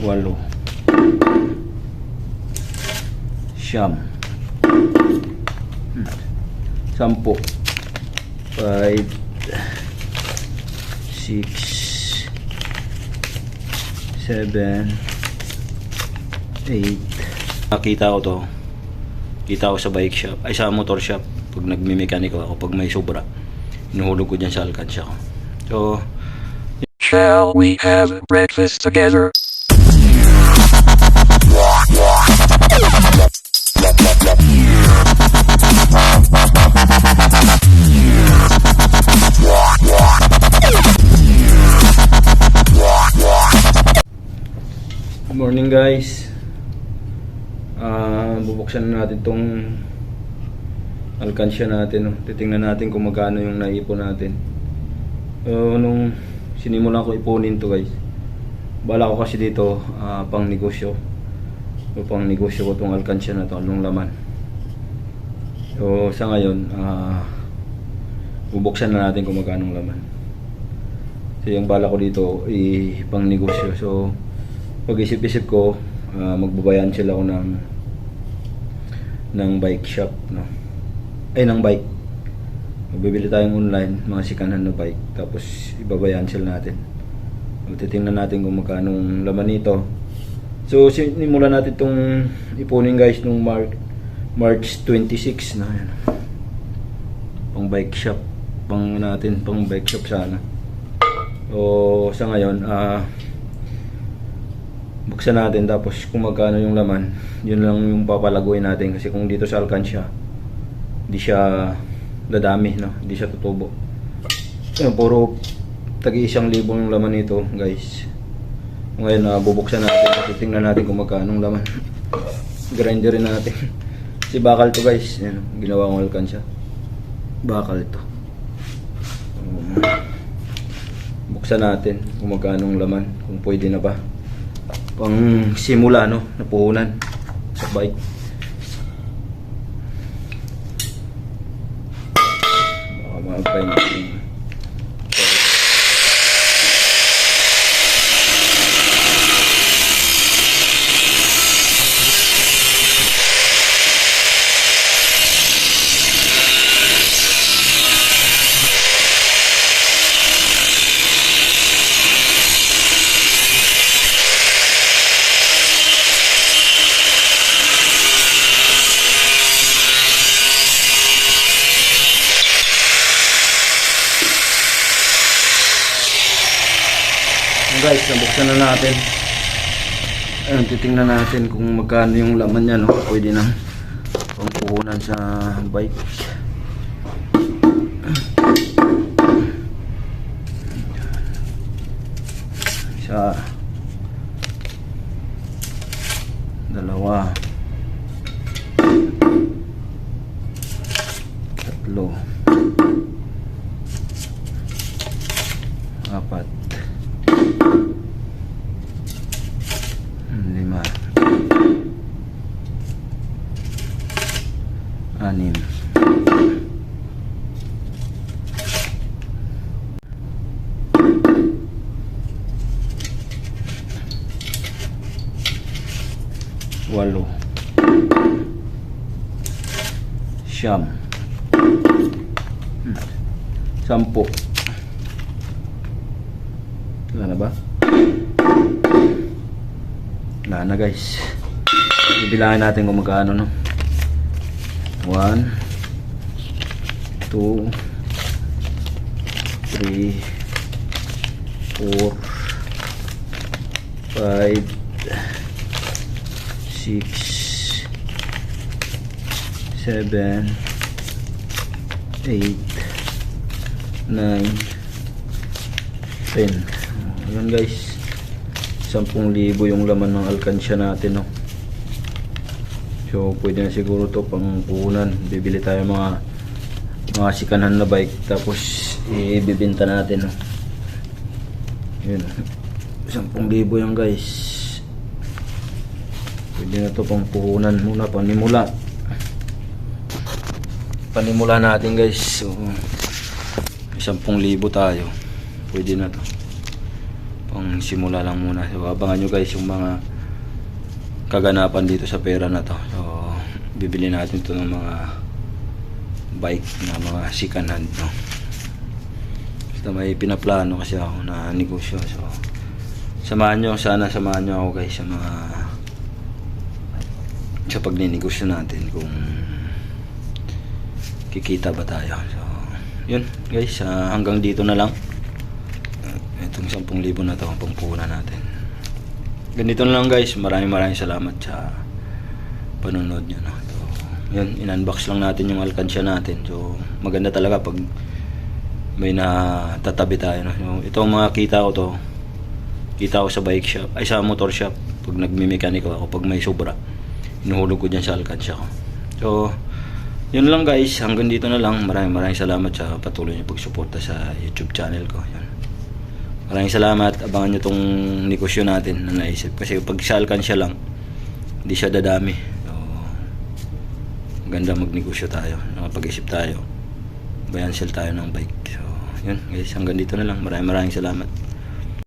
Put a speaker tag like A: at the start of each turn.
A: walo, siyam, hmm, sampo, five, six, seven, eight. Nakita ko to. Kita ko sa bike shop, ay sa motor shop pag nagmi-mechanic ako pag may sobra. Inuhulog ko dyan sa alkansya ko. So,
B: Shall we have breakfast together?
A: Morning guys. Ah, bubuksan na natin tong alkansya natin. No? Titingnan natin kung magkano yung naipon natin. So, nung sinimulan ko ipunin to guys. Bala ko kasi dito ah, pang negosyo. So, pang negosyo ko tong alkansya na to, anong laman. So, sa ngayon, ah, bubuksan na natin kung magkano laman. So, yung bala ko dito, i pang negosyo. So, pag-isip-isip ko, ah, magbabayan sila ko ng ng bike shop, no? Ay, ng bike. Magbibili tayong online, mga sikanan na bike. Tapos, ibabayan sila natin. So, titingnan natin kung magkano ang laman nito. So, sinimulan natin itong ipunin guys nung March, March 26 na yan. Pang bike shop. Pang natin, pang bike shop sana. So, sa ngayon, ah, buksan natin tapos kung magkano yung laman, yun lang yung papalaguin natin kasi kung dito sa alkansya, hindi siya dadami, no? Hindi siya tutubo. Ayun, puro tagi isang libo yung laman nito, guys. Ngayon, ah, bubuksan natin kasi tingnan natin kung magkano yung laman. Grinder rin natin. Si bakal to guys, yan, ginawa kong alkansya. Bakal ito. Um, buksan natin kung magkano ang laman, kung pwede na ba. Pang simula, no? Napuhunan sa bike. Baka mag-painting. Guys, nabuksan na natin. Ayun, titingnan natin kung magkano yung laman niya, no? Pwede nang pangpuhunan sa bike. Isa. Dalawa. Tatlo. Siyam Hmm. sampo wala na ba? Wala na guys. Bibilangin natin kung magkano no. 1 2 3 4 5 6 7 8 9 10 Ayan guys 10,000 yung laman ng alkansya natin no. So pwede na siguro to pang puhunan. Bibili tayo mga mga sikanan na bike tapos ibibenta natin no. Yun. 10,000 yan guys. Pwede na to pang puhunan muna panimula. Panimula natin guys. So 10,000 tayo. Pwede na to. pang simula lang muna. So, abangan nyo guys yung mga kaganapan dito sa pera na to. So, bibili natin to ng mga bike na mga second hand. No? Basta may pinaplano kasi ako na negosyo. So, samahan nyo, sana samahan nyo ako guys sa mga sa pagninegosyo natin kung kikita ba tayo. So, yun guys, ah, hanggang dito na lang. Uh, itong 10,000 na to ang pangpunan natin. Ganito na lang guys, maraming maraming salamat sa panonood nyo. No? So, yun, in-unbox lang natin yung alkansya natin. So, maganda talaga pag may natatabi tayo. No? So, ito ang mga kita ko to. Kita ko sa bike shop, ay sa motor shop. Pag nagmi-mechanic ako, pag may sobra, inuhulog ko dyan sa alkansya ko. So, yun lang guys, hanggang dito na lang. Maraming maraming salamat sa patuloy niyo pagsuporta sa YouTube channel ko. Yan. Maraming salamat. Abangan nyo tong negosyo natin na naisip. Kasi pag sa alkansya lang, hindi siya dadami. So, maganda magnegosyo tayo. Nakapag-isip tayo. Bayan sell tayo ng bike. So, yun guys, hanggang dito na lang. Maraming maraming salamat.